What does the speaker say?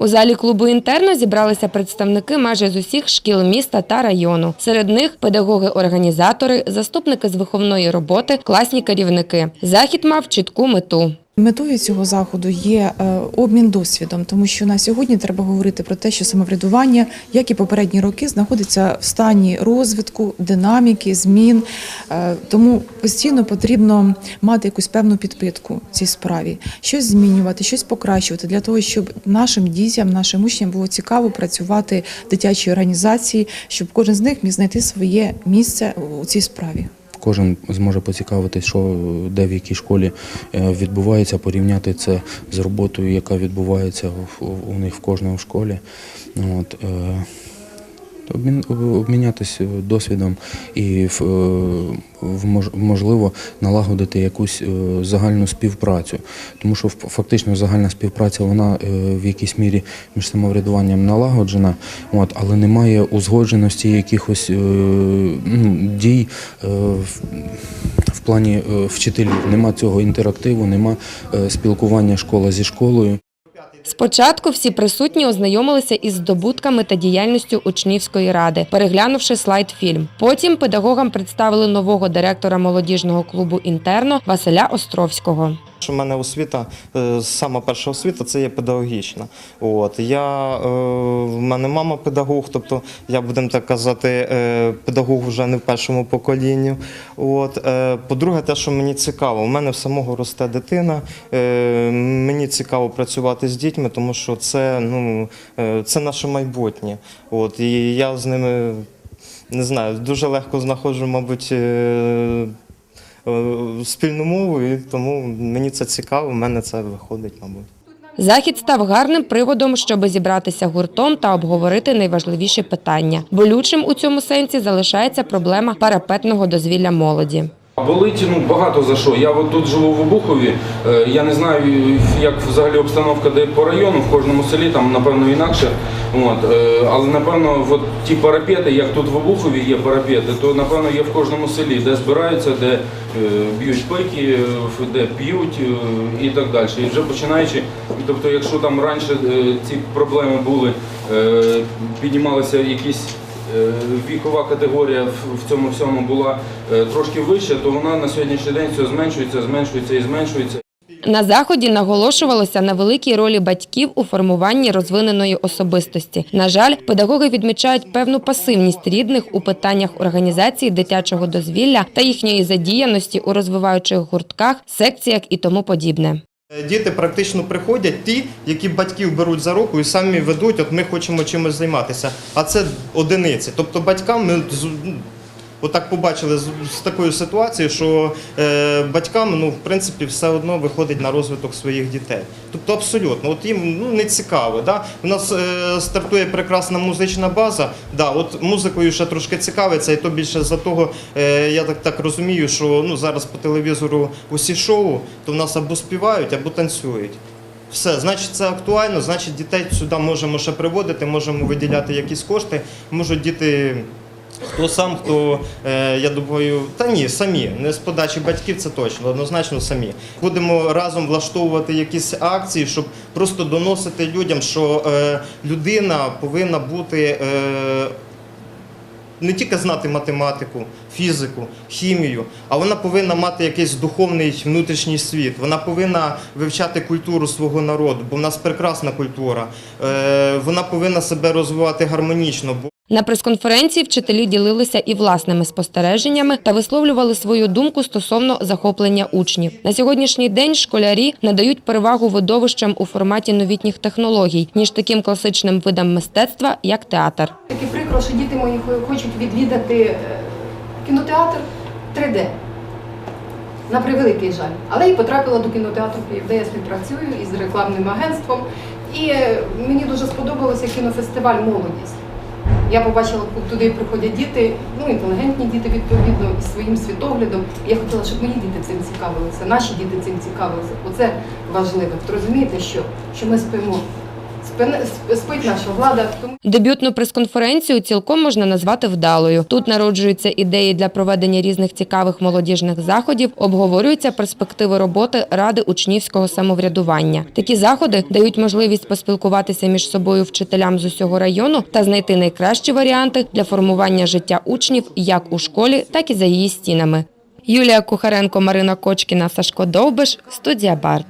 У залі клубу інтерно зібралися представники майже з усіх шкіл міста та району. Серед них педагоги-організатори, заступники з виховної роботи, класні керівники. Захід мав чітку мету. Метою цього заходу є е, обмін досвідом, тому що на сьогодні треба говорити про те, що самоврядування, як і попередні роки, знаходиться в стані розвитку, динаміки, змін. Е, Тому постійно потрібно мати якусь певну підпитку в цій справі, щось змінювати, щось покращувати для того, щоб нашим дітям, нашим учням було цікаво працювати в дитячій організації, щоб кожен з них міг знайти своє місце у цій справі. Кожен зможе поцікавитись, що де в якій школі е, відбувається, порівняти це з роботою, яка відбувається у них в кожному школі. От, е, обмінятися досвідом і е, можливо налагодити якусь е, загальну співпрацю. Тому що фактично загальна співпраця вона е, в якійсь мірі між самоврядуванням налагоджена, от, але немає узгодженості якихось ну, дій в, плані вчителів. Нема цього інтерактиву, нема спілкування школа зі школою. Спочатку всі присутні ознайомилися із здобутками та діяльністю учнівської ради, переглянувши слайд-фільм. Потім педагогам представили нового директора молодіжного клубу інтерно Василя Островського. У мене освіта, е, сама перша освіта це є педагогічна. От я е, в мене мама педагог, тобто я будемо так казати, е, педагог вже не в першому поколінні. По-друге, те, що мені цікаво, у мене в самого росте дитина. Мені цікаво працювати з дітьми, тому що це ну це наше майбутнє. От і я з ними не знаю, дуже легко знаходжу, мабуть. Е, спільну мову, і тому мені це цікаво, в мене це виходить, мабуть. Захід став гарним приводом, щоб зібратися гуртом та обговорити найважливіші питання. Болючим у цьому сенсі залишається проблема парапетного дозвілля молоді. Болить ну, багато за що. Я от тут живу в Обухові. е, Я не знаю, як взагалі обстановка де по району, в кожному селі там напевно інакше. От, е, але напевно, от ті парапети, як тут в Обухові є парапети, то напевно є в кожному селі, де збираються, де е, б'ють пики, де п'ють і так далі. І вже починаючи, тобто, якщо там раніше ці проблеми були, піднімалися якісь вікова категорія в в цьому всьому була е, трошки вища, то вона на сьогоднішній день все зменшується, зменшується і зменшується. На заході наголошувалося на великій ролі батьків у формуванні розвиненої особистості. На жаль, педагоги відмічають певну пасивність рідних у питаннях організації дитячого дозвілля та їхньої задіяності у розвиваючих гуртках, секціях і тому подібне. Е, Діти практично приходять ті, які батьків беруть за руку і самі ведуть, от ми хочемо чимось займатися. А це одиниці. Тобто батькам ми ну, отак побачили з, з такою ситуацією, що е, батькам ну, в принципі все одно виходить на розвиток своїх дітей. Тобто абсолютно, от їм ну, не цікаво. Да? У нас е, стартує прекрасна музична база. Да, от музикою ще трошки цікавиться, і то більше за того, е, я так, так розумію, що ну, зараз по телевізору усі шоу, то в нас або співають, або танцюють. Все, значить, це актуально, значить, дітей сюди можемо ще приводити, можемо виділяти якісь кошти, можуть діти. Хто сам, хто, е, я думаю, та ні, самі, не з подачі батьків, це точно, однозначно самі. Будемо разом влаштовувати якісь акції, щоб просто доносити людям, що е, людина повинна бути е, не тільки знати математику, фізику, хімію, а вона повинна мати якийсь духовний внутрішній світ. Вона повинна вивчати культуру свого народу, бо в нас прекрасна культура. Вона повинна себе розвивати гармонічно. На прес-конференції вчителі ділилися і власними спостереженнями та висловлювали свою думку стосовно захоплення учнів. На сьогоднішній день школярі надають перевагу видовищам у форматі новітніх технологій, ніж таким класичним видам мистецтва, як театр. Таке прикро, що діти мої хочуть відвідати е, кінотеатр 3D. На превеликий жаль. Але і потрапила до кінотеатру де я співпрацюю із рекламним агентством. І е, мені дуже сподобався кінофестиваль Молодість. Я побачила, туди приходять діти, ну інтелігентні діти відповідно із своїм світоглядом. Я хотіла, щоб мої діти цим цікавилися, наші діти цим цікавилися. Оце важливо. Розумієте, що, що ми спимо. Спить наша влада. Дебютну прес-конференцію цілком можна назвати вдалою. Тут народжуються ідеї для проведення різних цікавих молодіжних заходів, обговорюються перспективи роботи ради учнівського самоврядування. Такі заходи дають можливість поспілкуватися між собою вчителям з усього району та знайти найкращі варіанти для формування життя учнів як у школі, так і за її стінами. Юлія Кухаренко, Марина Кочкіна, Сашко Довбиш, студія Барт.